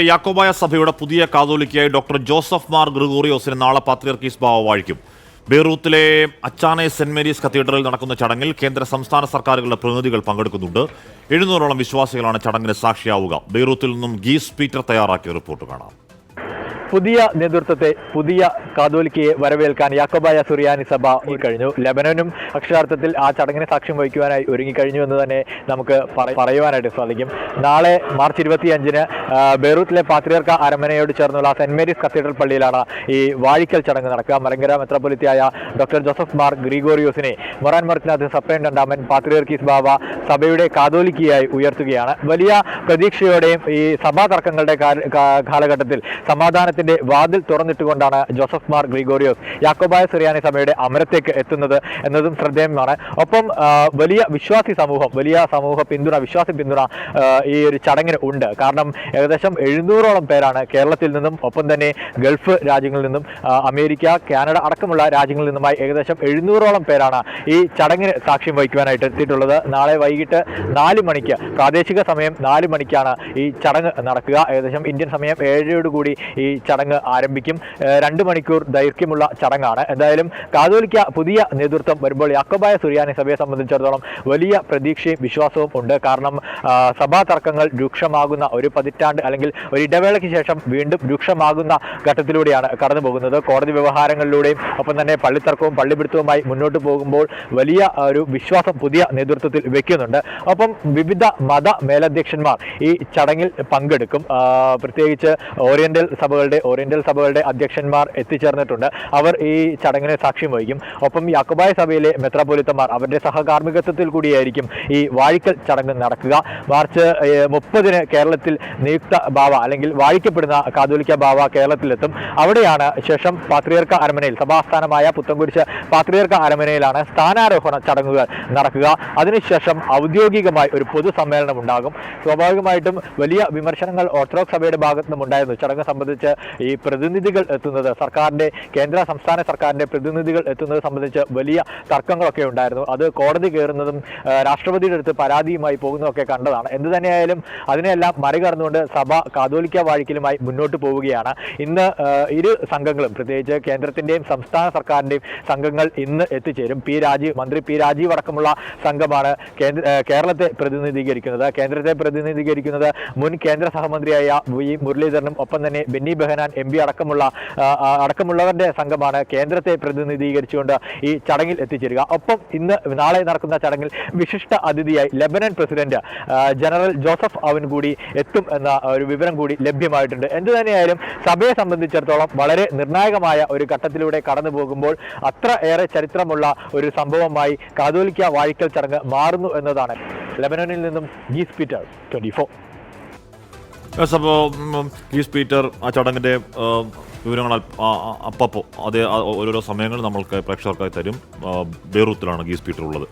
യാക്കോബായ സഭയുടെ പുതിയ കാതോലിക്കയായി ഡോക്ടർ ജോസഫ് മാർ ഗ്രിഗോറിയോസിന് നാളെ പാത്രിയർക്കീസ് ബാവ വാഴിക്കും. ബെയ്റൂത്തിലെ അച്ചാനെ സെന്റ് മേരീസ് കത്തീഡ്രലിൽ നടക്കുന്ന ചടങ്ങിൽ കേന്ദ്ര സംസ്ഥാന സർക്കാരുകളുടെ പ്രതിനിധികൾ പങ്കെടുക്കുന്നുണ്ട്. എഴുന്നൂറോളം വിശ്വാസികളാണ് ചടങ്ങിന് സാക്ഷിയാവുക. ബെയ്റൂത്തിൽ നിന്നും ഗീസ് പീറ്റർ തയ്യാറാക്കിയ റിപ്പോർട്ട് കാണാം. പുതിയ നേതൃത്വത്തെ പുതിയ കാതോലിക്കയെ വരവേൽക്കാൻ യാക്കോബായ സുറിയാനി സഭ കഴിഞ്ഞു ലബനനും അക്ഷരാർത്ഥത്തിൽ ആ ചടങ്ങിന് സാക്ഷ്യം വഹിക്കുവാനായി ഒരുങ്ങിക്കഴിഞ്ഞു എന്ന് തന്നെ നമുക്ക് പറ- പറയുവാനായിട്ട് സാധിക്കും. നാളെ മാർച്ച് ഇരുപത്തിയഞ്ചിന് ബെയ്റൂത്തിലെ പാത്രിയർക്ക അരമനയോട് ചേർന്നുള്ള സെന്റ് മേരീസ് കത്തീഡ്രൽ പള്ളിയിലാണ് ഈ വാഴിക്കൽ ചടങ്ങ് നടക്കുക. മലങ്കര മെത്രാപൊലിത്തിയായ ഡോക്ടർ ജോസഫ് മാർ ഗ്രിഗോറിയോസിനെ മൊറാൻ സപ്രൈൻ രണ്ടാമൻ പാത്രിയർക്കീസ് ബാബ സഭയുടെ കാതോലിക്കയായി ഉയർത്തുകയാണ്. വലിയ പ്രതീക്ഷയോടെയും ഈ സഭാ തർക്കങ്ങളുടെ കാലഘട്ടത്തിൽ കാ- സമാധാനത്തിന്റെ വാതിൽ തുറന്നിട്ടുകൊണ്ടാണ് ജോസഫ് മാർ ഗ്രിഗോറിയോസ് യാക്കോബായ സുറിയാനി സഭയുടെ അമരത്തേക്ക് എത്തുന്നത് എന്നതും ശ്രദ്ധേയമാണ്. ഒപ്പം വലിയ വിശ്വാസി സമൂഹം വലിയ സമൂഹ പിന്തുണ വിശ്വാസി പിന്തുണ ഈ ഒരു ചടങ്ങിന് ഉണ്ട്. കാരണം ഏകദേശം എഴുന്നൂറോളം പേരാണ് കേരളത്തിൽ നിന്നും ഒപ്പം തന്നെ ഗൾഫ് രാജ്യങ്ങളിൽ നിന്നും അമേരിക്ക കാനഡ അടക്കമുള്ള രാജ്യങ്ങളിൽ നിന്നുമായി ഏകദേശം എഴുന്നൂറോളം പേരാണ് ഈ ചടങ്ങിന് സാക്ഷ്യം വഹിക്കുവാനായിട്ട് എത്തിയിട്ടുള്ളത്. നാളെ വൈകിട്ട് നാല് മണിക്ക് പ്രാദേശിക സമയം നാല് മണിക്കാണ് ഈ ചടങ്ങ് നടക്കുക. ഏകദേശം ഇന്ത്യൻ സമയം ഏഴോടുകൂടി ഈ ചടങ്ങ് ആരംഭിക്കും. രണ്ട് മണിക്കൂർ ദൈർഘ്യമുള്ള ചടങ്ങാണ്. എന്തായാലും കാതോലിക്ക പുതിയ നേതൃത്വം വരുമ്പോൾ യാക്കോബായ സുറിയാനി സഭയെ സംബന്ധിച്ചിടത്തോളം വലിയ പ്രതീക്ഷയും വിശ്വാസവും ഉണ്ട്. കാരണം സഭാ തർക്കങ്ങൾ രൂക്ഷമാകുന്ന ഒരു പതിറ്റാണ്ട് അല്ലെങ്കിൽ ഒരു ഇടവേളയ്ക്ക് ശേഷം വീണ്ടും രൂക്ഷമാകുന്ന ഘട്ടത്തിലൂടെയാണ് കടന്നു പോകുന്നത്. കോടതി വ്യവഹാരങ്ങളിലൂടെയും ഒപ്പം തന്നെ പള്ളിത്തർക്കവും പള്ളിപിടുത്തവുമായി മുന്നോട്ട് പോകുമ്പോൾ വലിയ ഒരു വിശ്വാസം പുതിയ നേതൃത്വത്തിൽ വെക്കുന്നുണ്ട്. ഒപ്പം വിവിധ മത മേലധ്യക്ഷന്മാർ ഈ ചടങ്ങിൽ പങ്കെടുക്കും. പ്രത്യേകിച്ച് ഓറിയന്റൽ സഭകളുടെ ഓറിയന്റൽ സഭകളുടെ അധ്യക്ഷന്മാർ എത്തിച്ചേർന്നിട്ടുണ്ട്. അവർ ഈ ചടങ്ങിന് സാക്ഷ്യം വഹിക്കും. ഒപ്പം യാക്കോബായ സഭയിലെ മെത്രാപൊലിത്തമാർ അവരുടെ സഹകാർമ്മികത്വത്തിൽ കൂടിയായിരിക്കും ഈ വാഴിക്കൽ ചടങ്ങ് നടക്കുക. മാർച്ച് മുപ്പതിന് കേരളത്തിൽ നിയുക്ത ബാവ അല്ലെങ്കിൽ വാഴിക്കപ്പെടുന്ന കാതോലിക്ക ബാവ കേരളത്തിലെത്തും. അവിടെയാണ് ശേഷം പാത്രിയർക്ക അരമനയിൽ സഭാസ്ഥാനമായ പുത്തൻകുരിശ് പാത്രിയർക്ക അരമനയിലാണ് സ്ഥാനാരോഹണ ചടങ്ങുകൾ നടക്കുക. അതിനുശേഷം ഔദ്യോഗികമായി ഒരു പൊതുസമ്മേളനം ഉണ്ടാകും. സ്വാഭാവികമായിട്ടും വലിയ വിമർശനങ്ങൾ ഓർത്തഡോക്സ് സഭയുടെ ഭാഗത്തു നിന്നും ഉണ്ടായിരുന്നു ചടങ്ങ് സംബന്ധിച്ച് ഈ പ്രതിനിധികൾ എത്തുന്നത്. സർക്കാരിന്റെ കേന്ദ്ര സംസ്ഥാന സർക്കാരിന്റെ പ്രതിനിധികൾ എത്തുന്നത് സംബന്ധിച്ച് വലിയ തർക്കങ്ങളൊക്കെ ഉണ്ടായിരുന്നു. അത് കോടതി കയറുന്നതും രാഷ്ട്രപതിയുടെ അടുത്ത് പരാതിയുമായി പോകുന്നതൊക്കെ കണ്ടതാണ്. എന്ത് തന്നെയായാലും അതിനെല്ലാം മറികടന്നുകൊണ്ട് സഭ കാതോലിക്ക വാഴിക്കലുമായി മുന്നോട്ട് പോവുകയാണ്. ഇന്ന് ഇരു സംഘങ്ങളും പ്രത്യേകിച്ച് കേന്ദ്രത്തിന്റെയും സംസ്ഥാന സർക്കാരിന്റെയും സംഘങ്ങൾ ഇന്ന് എത്തിച്ചേരും. പി രാജീവ് മന്ത്രി പി രാജീവ് അടക്കമുള്ള സംഘമാണ് കേന്ദ്ര കേരളത്തെ പ്രതിനിധീകരിക്കുന്നത്. കേന്ദ്രത്തെ പ്രതിനിധീകരിക്കുന്നത് മുൻ കേന്ദ്ര സഹമന്ത്രിയായ വി മുരളീധരനും ഒപ്പം തന്നെ ബെന്നി ബെഹനാൻ എം പി അടക്കമുള്ള അടക്കമുള്ളവരുടെ സംഘമാണ് കേന്ദ്രത്തെ പ്രതിനിധീകരിച്ചുകൊണ്ട് ഈ ചടങ്ങിൽ എത്തിച്ചേരുക. ഒപ്പം ഇന്ന് നാളെ നടക്കുന്ന ചടങ്ങിൽ വിശിഷ്ട അതിഥിയായി ലെബനൻ പ്രസിഡന്റ് ജനറൽ ജോസഫ് അവൻ കൂടി എത്തും എന്ന ഒരു വിവരം കൂടി ലഭ്യമായിട്ടുണ്ട്. എന്തു തന്നെയായാലും സഭയെ സംബന്ധിച്ചിടത്തോളം വളരെ നിർണായകമായ ഒരു ഘട്ടത്തിലൂടെ കടന്നു പോകുമ്പോൾ അത്ര ഏറെ ചരിത്രമുള്ള ഒരു സംഭവമായി കാതോലിക്ക വാഴിക്കൽ ചടങ്ങ് മാറുന്നു എന്നതാണ്. ലെബനനിൽ നിന്നും ഗീസ് പീറ്റർ ഫോർ. യെസ്, അപ്പോൾ പീറ്റർ ആ ചടങ്ങിന്റെ വിവരങ്ങൾ അപ്പപ്പോ അതേ ഓരോരോ സമയങ്ങൾ നമ്മൾക്ക് പ്രേക്ഷകർക്കായി തരും. ബേറൂത്തിലാണ് ഗീസ് പീറ്റർ ഉള്ളത്.